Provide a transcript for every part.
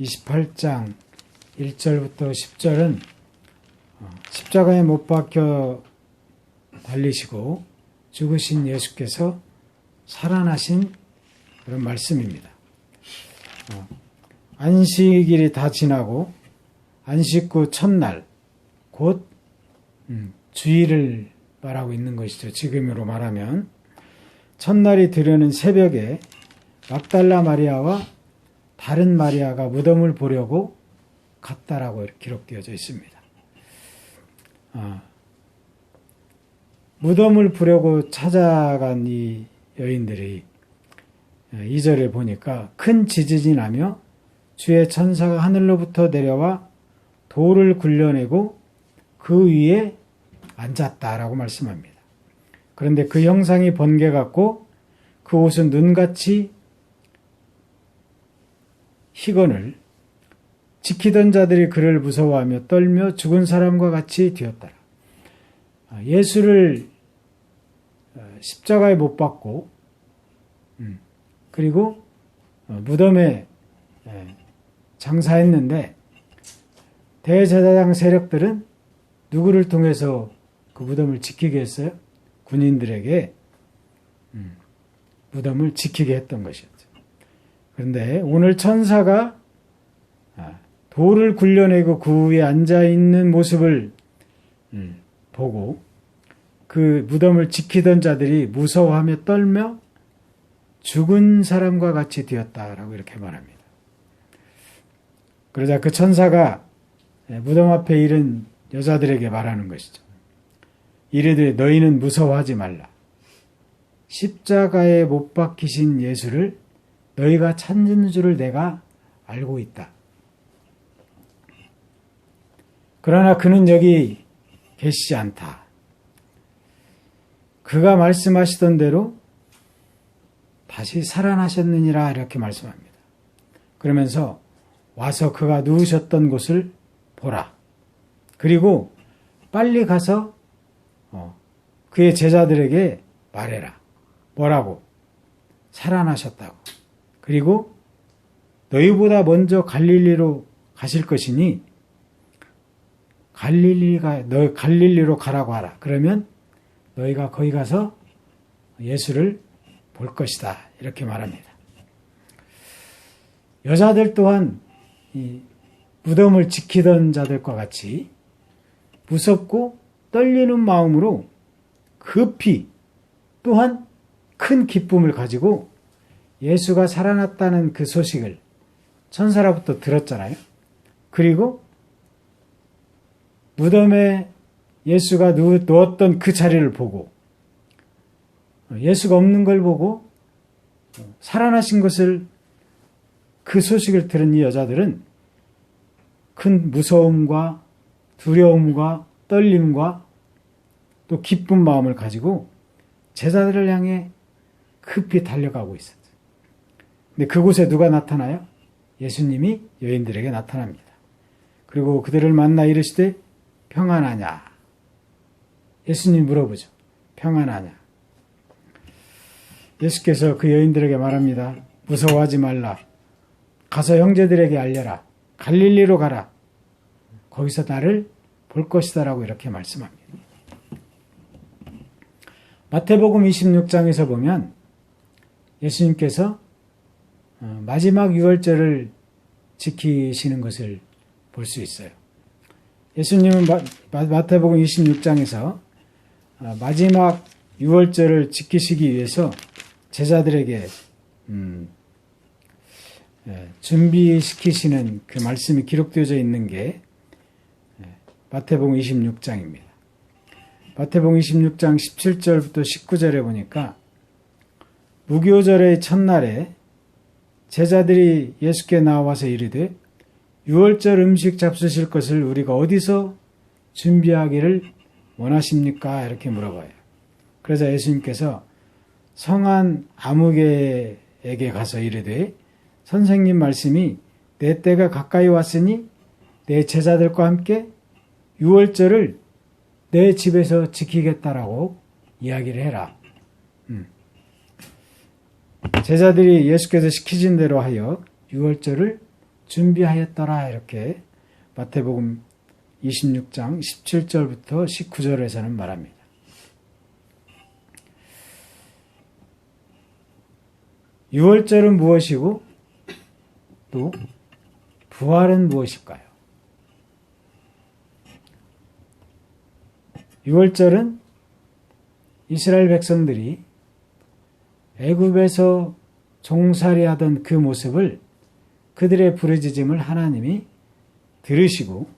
28장 1절부터 10절은 어, 십자가에 못 박혀 달리시고 죽으신 예수께서 살아나신 그런 말씀입니다. 어, 안식일이 다 지나고 안식 후 첫날 곧 음, 주일을 말하고 있는 것이죠. 지금으로 말하면 첫날이 되려는 새벽에 막달라 마리아와 다른 마리아가 무덤을 보려고 갔다라고 기록되어져 있습니다. 아, 무덤을 보려고 찾아간 이 여인들이 이 절에 보니까 큰 지진이 나며 주의 천사가 하늘로부터 내려와 돌을 굴려내고 그 위에 앉았다라고 말씀합니다. 그런데 그 형상이 번개 같고 그 옷은 눈같이 희건을 지키던 자들이 그를 무서워하며 떨며 죽은 사람과 같이 되었더라. 아, 예수를 어, 십자가에 못 박고 음, 그리고 어, 무덤에 예, 장사했는데 대제사장 세력들은 누구를 통해서 그 무덤을 지키게 했어요? 군인들에게 음, 무덤을 지키게 했던 것이었죠. 그런데 오늘 천사가 아, 돌을 굴려내고 그 위에 앉아 있는 모습을 음, 보고 그 무덤을 지키던 자들이 무서워하며 떨며 죽은 사람과 같이 되었다라고 이렇게 말합니다. 그러자 그 천사가 예, 무덤 앞에 이른 여자들에게 말하는 것이죠. 이르되 너희는 무서워하지 말라. 십자가에 못 박히신 예수를 너희가 찾는 줄을 내가 알고 있다. 그러나 그는 여기 계시지 않다. 그가 말씀하시던 대로 다시 살아나셨느니라 이렇게 말씀합니다. 그러면서 와서 그가 누우셨던 곳을 보라. 그리고 빨리 가서 어, 그의 제자들에게 말해라. 뭐라고? 살아나셨다고. 그리고 너희보다 먼저 갈릴리로 가실 것이니 갈릴리가 너 갈릴리로 가라고 하라. 그러면 너희가 거기 가서 예수를 볼 것이다. 이렇게 말합니다. 여자들 또한 이 무덤을 지키던 자들과 같이 무섭고 떨리는 마음으로 급히 또한 큰 기쁨을 가지고 예수가 살아났다는 그 소식을 천사로부터 들었잖아요. 그리고 무덤에 예수가 누웠던 그 자리를 보고 예수가 없는 걸 보고 살아나신 것을 그 소식을 들은 이 여자들은 큰 무서움과 두려움과 떨림과 또 기쁜 마음을 가지고 제자들을 향해 급히 달려가고 있었죠. 근데 그곳에 누가 나타나요? 예수님이 여인들에게 나타납니다. 그리고 그들을 만나 이르시되 평안하냐? 예수님 물어보죠. 평안하냐? 예수께서 그 여인들에게 말합니다. 무서워하지 말라. 가서 형제들에게 알려라. 갈릴리로 가라. 거기서 나를 볼 것이다 라고 이렇게 말씀합니다. 마태복음 26장에서 보면 예수님께서 어, 마지막 유월절을 지키시는 것을 볼 수 있어요. 예수님은 마, 태복음 26장에서 어, 마지막 유월절을 지키시기 위해서 제자들에게 음, 예, 준비시키시는 그 말씀이 기록되어져 있는 게 예, 마태복음 26장입니다. 마태복음 26장 17절부터 19절에 보니까 무교절의 첫날에 제자들이 예수께 나와서 이르되 유월절 음식 잡수실 것을 우리가 어디서 준비하기를 원하십니까? 이렇게 물어봐요. 그러자 예수님께서 성한 아무개에게 가서 이르되 선생님 말씀이 내 때가 가까이 왔으니 내 제자들과 함께 유월절을 내 집에서 지키겠다라고 이야기를 해라. 음. 제자들이 예수께서 시키신 대로 하여 유월절을 준비하였더라 이렇게 마태복음 26장 17절부터 19절에서는 말합니다. 유월절은 무엇이고 또 부활은 무엇일까요? 유월절은 이스라엘 백성들이 애굽에서 종살이하던 그 모습을 그들의 부르짖음을 하나님이 들으시고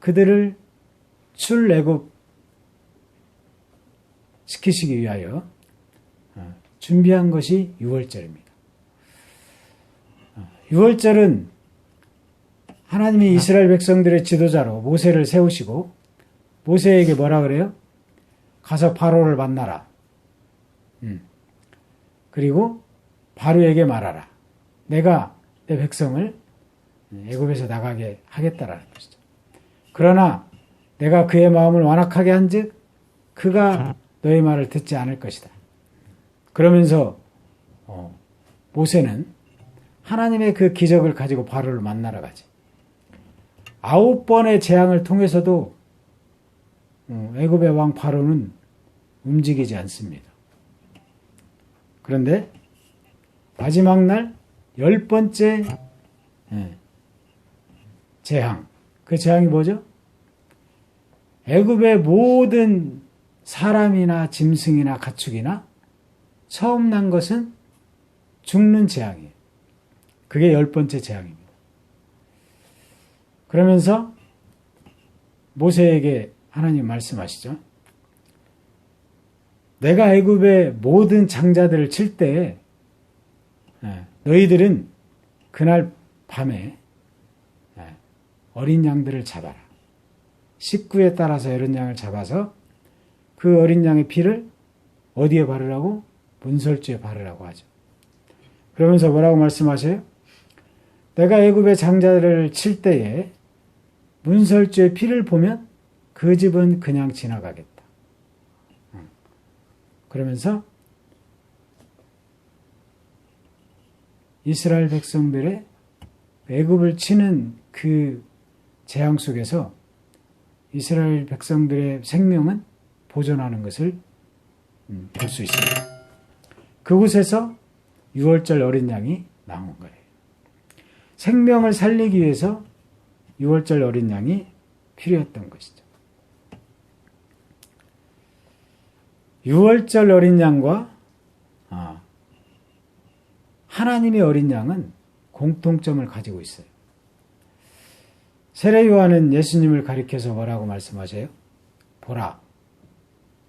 그들을 출애굽 시키시기 위하여 어, 준비한 것이 유월절입니다. 어, 유월절은 하나님이 이스라엘 백성들의 지도자로 모세를 세우시고 모세에게 뭐라 그래요? 가서 바로를 만나라. 음. 그리고 바로에게 말하라. 내가 내 백성을 애굽에서 나가게 하겠다라는 것이죠. 그러나 내가 그의 마음을 완악하게 한즉 그가 너의 말을 듣지 않을 것이다. 그러면서 어, 모세는 하나님의 그 기적을 가지고 바로를 만나러 가지. 아홉 번의 재앙을 통해서도 어, 애굽의 왕 바로는 움직이지 않습니다. 그런데 마지막 날 열 번째 예, 재앙. 그 재앙이 뭐죠? 애굽의 모든 사람이나 짐승이나 가축이나 처음 난 것은 죽는 재앙이에요. 그게 열 번째 재앙입니다. 그러면서 모세에게 하나님 말씀하시죠. 내가 애굽의 모든 장자들을 칠때 예, 너희들은 그날 밤에 예, 어린 양들을 잡아라. 식구에 따라서 어린 양을 잡아서 그 어린 양의 피를 어디에 바르라고? 문설주에 바르라고 하죠. 그러면서 뭐라고 말씀하세요? 내가 애굽의 장자들을 칠 때에 문설주의 피를 보면 그 집은 그냥 지나가겠다. 그러면서 이스라엘 백성들의 애굽을 치는 그 재앙 속에서 이스라엘 백성들의 생명은 보존하는 것을 음, 볼수 있습니다. 그곳에서 6월절 어린 양이 나온 거예요. 생명을 살리기 위해서 6월절 어린 양이 필요했던 것이죠. 6월절 어린 양과 아, 하나님의 어린 양은 공통점을 가지고 있어요. 세례 요한은 예수님을 가리켜서 뭐라고 말씀하세요? 보라,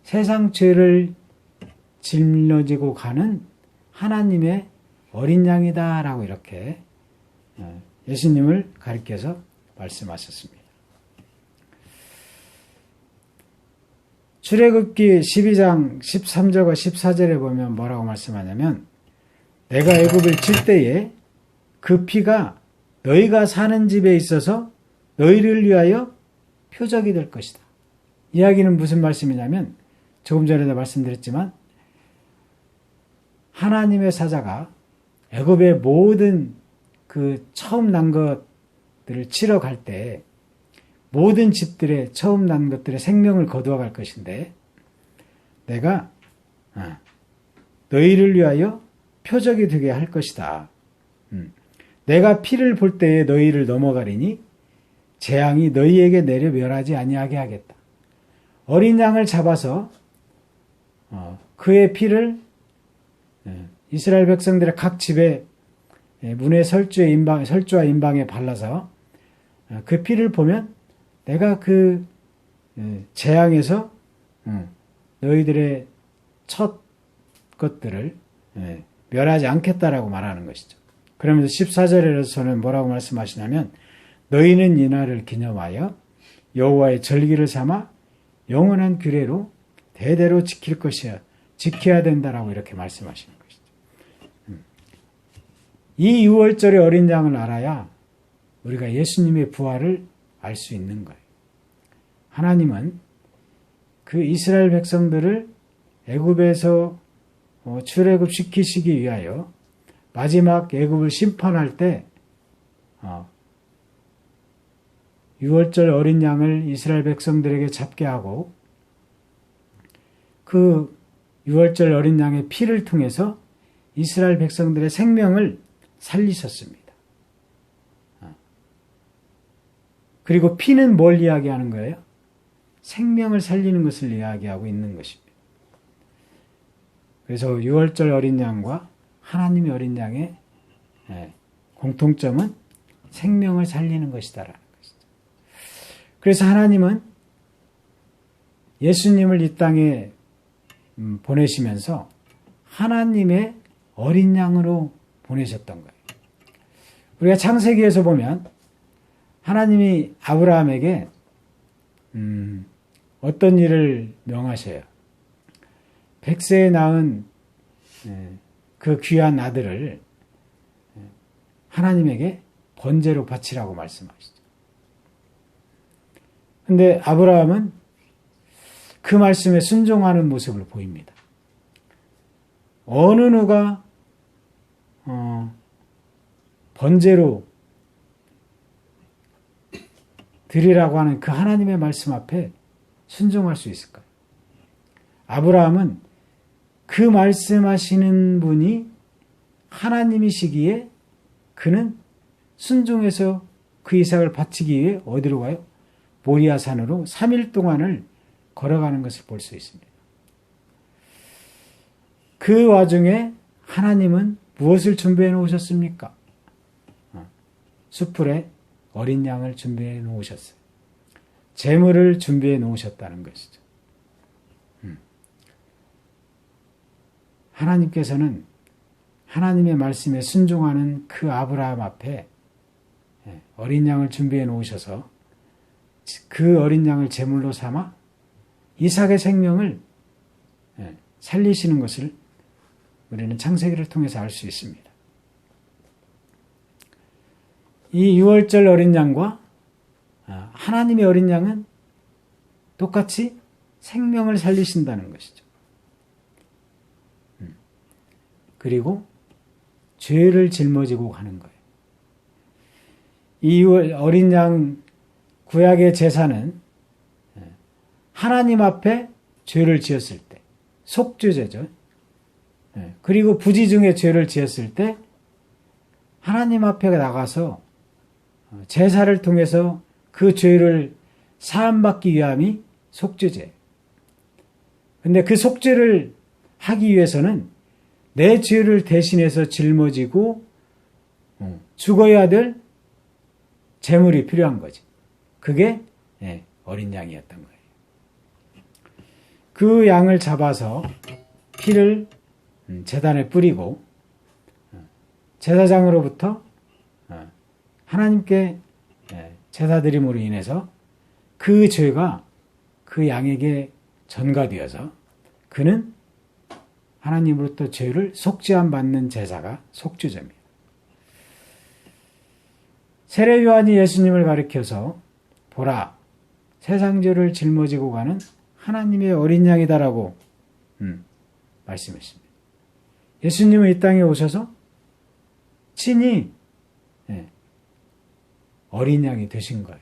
세상 죄를 짊어지고 가는 하나님의 어린 양이다라고 이렇게 어, 예수님을 가리켜서 말씀하셨습니다. 출애굽기 12장 13절과 14절에 보면 뭐라고 말씀하냐면 내가 애굽을 칠 때에 그 피가 너희가 사는 집에 있어서 너희를 위하여 표적이 될 것이다. 이야기는 무슨 말씀이냐면 조금 전에도 말씀드렸지만 하나님의 사자가 애굽의 모든 그 처음 난 것들을 치러 갈 때 모든 집들의 처음 난 것들의 생명을 거두어 갈 것인데 내가 어, 너희를 위하여 표적이 되게 할 것이다. 음. 내가 피를 볼 때에 너희를 넘어가리니 재앙이 너희에게 내려 멸하지 아니하게 하겠다. 어린 양을 잡아서 어, 그의 피를 예, 이스라엘 백성들의 각 집에 예, 문의 설주와 인방에 발라서 어, 그 피를 보면 내가 그 예, 재앙에서 음, 너희들의 첫 것들을 멸하지 않겠다라고 말하는 것이죠. 그러면서 14절에서는 뭐라고 말씀하시냐면 너희는 이날을 기념하여 여호와의 절기를 삼아 영원한 규례로 대대로 지킬 것이야 지켜야 된다라고 이렇게 말씀하시는 것이죠. 음. 이 6월절의 어린 양을 알아야 우리가 예수님의 부활을 알 수 있는 거예요. 하나님은 그 이스라엘 백성들을 애굽에서 어, 출애굽 시키시기 위하여 마지막 애굽을 심판할 때 6월절 어, 어린 양을 이스라엘 백성들에게 잡게 하고 그 6월절 어린 양의 피를 통해서 이스라엘 백성들의 생명을 살리셨습니다. 어. 그리고 피는 뭘 이야기하는 거예요? 생명을 살리는 것을 이야기하고 있는 것입니다. 그래서 6월절 어린 양과 하나님의 어린 양의 예, 공통점은 생명을 살리는 것이다라는 것이죠. 그래서 하나님은 예수님을 이 땅에 음, 보내시면서 하나님의 어린 양으로 보내셨던 거예요. 우리가 창세기에서 보면 하나님이 아브라함에게 음, 어떤 일을 명하셔요. 백세에 낳은 예, 그 귀한 아들을 예, 하나님에게 번제로 바치라고 말씀하시죠. 근데 아브라함은 그 말씀에 순종하는 모습을 보입니다. 어느 누가 어, 번제로 드리라고 하는 그 하나님의 말씀 앞에 순종할 수 있을까요? 아브라함은 그 말씀하시는 분이 하나님이시기에 그는 순종해서 그 이삭을 바치기 위해 어디로 가요? 모리아산으로 3일 동안을 걸어가는 것을 볼 수 있습니다. 그 와중에 하나님은 무엇을 준비해 놓으셨습니까? 어, 수풀에 어린 양을 준비해 놓으셨어요. 재물을 준비해 놓으셨다는 것이죠. 하나님께서는 하나님의 말씀에 순종하는 그 아브라함 앞에 예, 어린 양을 준비해 놓으셔서 그 어린 양을 제물로 삼아 이삭의 생명을 예, 살리시는 것을 우리는 창세기를 통해서 알 수 있습니다. 이 6월절 어린 양과 아, 하나님의 어린 양은 똑같이 생명을 살리신다는 것이죠. 그리고 죄를 짊어지고 가는 거예요. 이 어린 양 구약의 제사는 예, 하나님 앞에 죄를 지었을 때 속죄제죠. 예, 그리고 부지 중에 죄를 지었을 때 하나님 앞에 나가서 어, 제사를 통해서 그 죄를 사함받기 위함이 속죄제. 근데 그 속죄를 하기 위해서는 내 죄를 대신해서 짊어지고 어, 죽어야 될 재물이 필요한 거지. 그게 예, 어린 양이었던 거예요. 그 양을 잡아서 피를 음, 재단에 뿌리고 어, 제사장으로부터 어, 하나님께 예, 제사드림으로 인해서 그 죄가 그 양에게 전가되어서 그는 하나님으로부터 죄를 속죄함 받는 제사가 속죄제입니다. 세례 요한이 예수님을 가리켜서 보라 세상 죄를 짊어지고 가는 하나님의 어린 양이다라고 음, 말씀했습니다. 예수님은 이 땅에 오셔서 친히 예, 어린 양이 되신 거예요.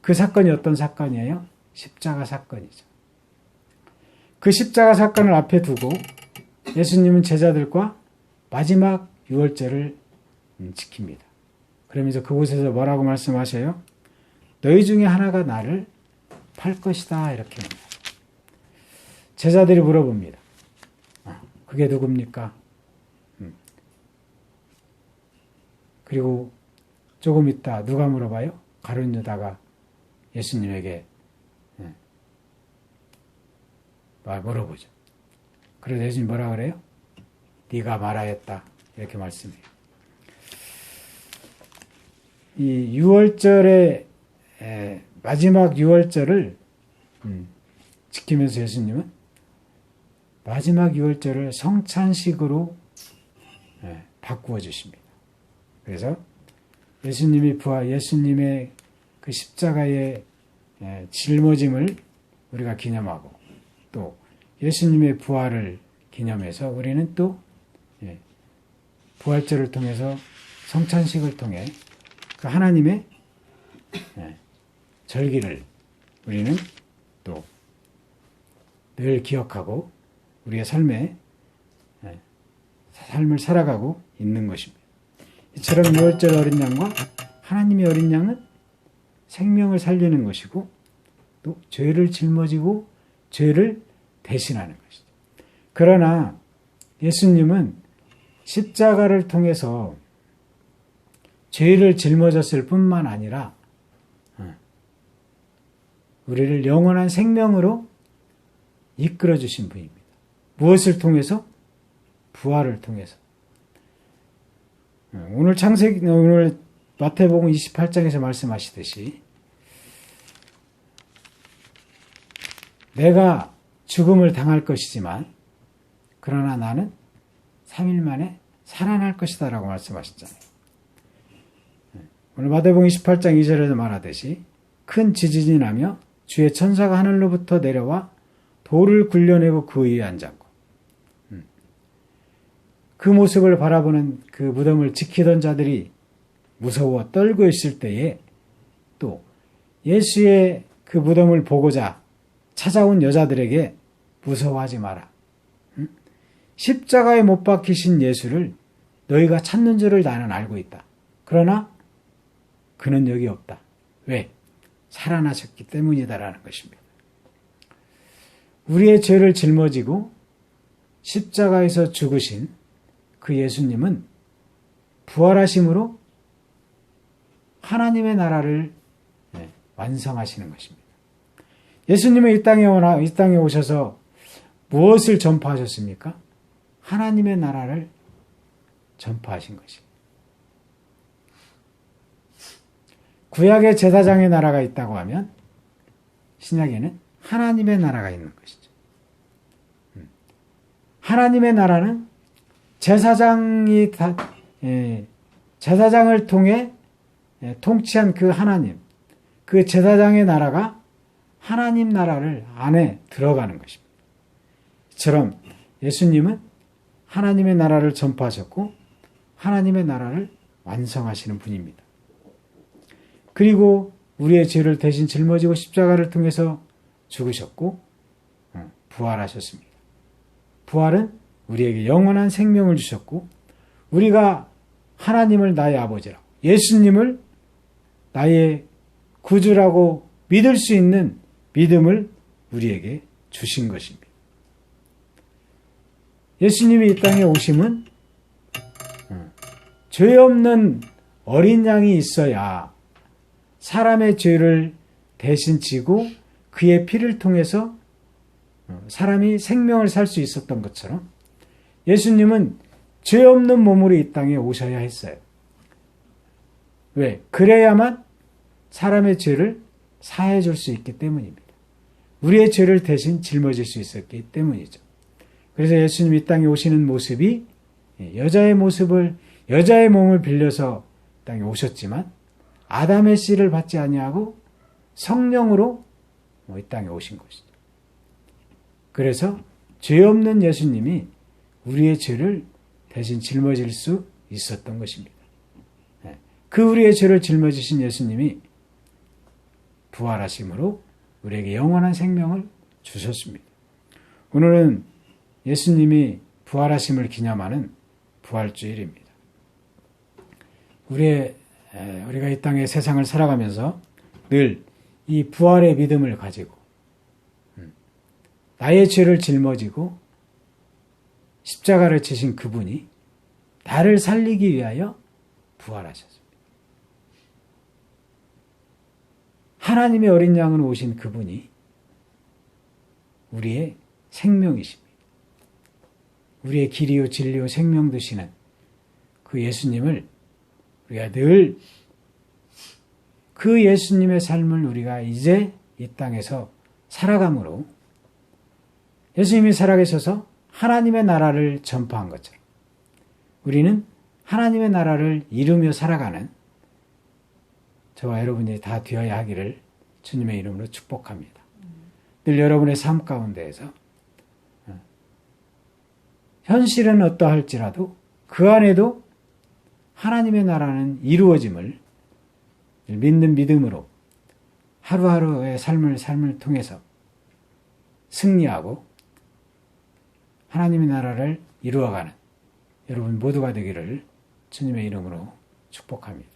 그 사건이 어떤 사건이에요? 십자가 사건이죠. 그 십자가 사건을 앞에 두고 예수님은 제자들과 마지막 유월절을 음, 지킵니다. 그러면서 그곳에서 뭐라고 말씀하셔요? 너희 중에 하나가 나를 팔 것이다 이렇게 합니다. 제자들이 물어봅니다. 아, 그게 누굽니까? 음. 그리고 조금 있다 누가 물어봐요? 가룟 유다가 예수님에게 예, 물어보죠. 그래서 예수님 뭐라 그래요? 네가 말하였다 이렇게 말씀해요. 이 6월절의 마지막 6월절을 음, 지키면서 예수님은 마지막 6월절을 성찬식으로 바꾸어 주십니다. 그래서 예수님이 부활, 예수님의 그 십자가의 짊어짐을 우리가 기념하고 또 예수님의 부활을 기념해서 우리는 또 예, 부활절을 통해서 성찬식을 통해 그 하나님의 예, 절기를 우리는 또 늘 기억하고 우리의 삶에 예, 삶을 살아가고 있는 것입니다. 이처럼 유월절 어린 양과 하나님의 어린 양은 생명을 살리는 것이고 또 죄를 짊어지고 죄를 대신하는 것이죠. 그러나 예수님은 십자가를 통해서 죄를 짊어졌을 뿐만 아니라 어, 우리를 영원한 생명으로 이끌어 주신 분입니다. 무엇을 통해서? 부활을 통해서. 어, 오늘 창세기 오늘 마태복음 28장에서 말씀하시듯이 내가 죽음을 당할 것이지만 그러나 나는 3일 만에 살아날 것이다 라고 말씀하셨잖아요. 오늘 마태복음 28장 2절에서 말하듯이 큰 지진이 나며 주의 천사가 하늘로부터 내려와 돌을 굴려내고 그 위에 앉았고 음. 그 모습을 바라보는 그 무덤을 지키던 자들이 무서워 떨고 있을 때에 또 예수의 그 무덤을 보고자 찾아온 여자들에게 무서워하지 마라. 십자가에 못 박히신 예수를 너희가 찾는 줄을 나는 알고 있다. 그러나 그는 여기 없다. 왜? 살아나셨기 때문이다라는 것입니다. 우리의 죄를 짊어지고 십자가에서 죽으신 그 예수님은 부활하심으로 하나님의 나라를 네, 완성하시는 것입니다. 예수님은 이 땅에 오나 이 땅에 오셔서 무엇을 전파하셨습니까? 하나님의 나라를 전파하신 것입니다. 구약의 제사장의 나라가 있다고 하면 신약에는 하나님의 나라가 있는 것이죠. 음. 하나님의 나라는 제사장이 다, 예, 제사장을 통해 예, 통치한 그 하나님, 그 제사장의 나라가 하나님 나라를 안에 들어가는 것입니다. 이처럼 예수님은 하나님의 나라를 전파하셨고 하나님의 나라를 완성하시는 분입니다. 그리고 우리의 죄를 대신 짊어지고 십자가를 통해서 죽으셨고 어, 부활하셨습니다. 부활은 우리에게 영원한 생명을 주셨고 우리가 하나님을 나의 아버지라고 예수님을 나의 구주라고 믿을 수 있는 믿음을 우리에게 주신 것입니다. 예수님이 이 땅에 오심은 어, 죄 없는 어린 양이 있어야 사람의 죄를 대신 지고 그의 피를 통해서 어, 사람이 생명을 살 수 있었던 것처럼 예수님은 죄 없는 몸으로 이 땅에 오셔야 했어요. 왜? 그래야만 사람의 죄를 사해 줄 수 있기 때문입니다. 우리의 죄를 대신 짊어질 수 있었기 때문이죠. 그래서 예수님이 이 땅에 오시는 모습이 여자의 모습을 여자의 몸을 빌려서 땅에 오셨지만 아담의 씨를 받지 아니하고 성령으로 뭐이 땅에 오신 것이죠. 그래서 죄 없는 예수님이 우리의 죄를 대신 짊어질 수 있었던 것입니다. 예. 그 우리의 죄를 짊어지신 예수님이 부활하심으로 우리에게 영원한 생명을 주셨습니다. 오늘은 예수님이 부활하심을 기념하는 부활주일입니다. 우리의 에, 우리가 이 땅의 세상을 살아가면서 늘 이 부활의 믿음을 가지고 음, 나의 죄를 짊어지고 십자가를 지신 그분이 나를 살리기 위하여 부활하셨습니다. 하나님의 어린 양으로 오신 그분이 우리의 생명이십니다. 우리의 길이요 진리요 생명 되시는 그 예수님을 우리가 늘 그 예수님의 삶을 우리가 이제 이 땅에서 살아감으로 예수님이 살아계셔서 하나님의 나라를 전파한 것처럼 우리는 하나님의 나라를 이루며 살아가는 저와 여러분이 다 되어야 하기를 주님의 이름으로 축복합니다. 늘 여러분의 삶 가운데에서 어, 현실은 어떠할지라도 그 안에도 하나님의 나라는 이루어짐을 믿는 믿음으로 하루하루의 삶을 삶을 통해서 승리하고 하나님의 나라를 이루어가는 여러분 모두가 되기를 주님의 이름으로 축복합니다.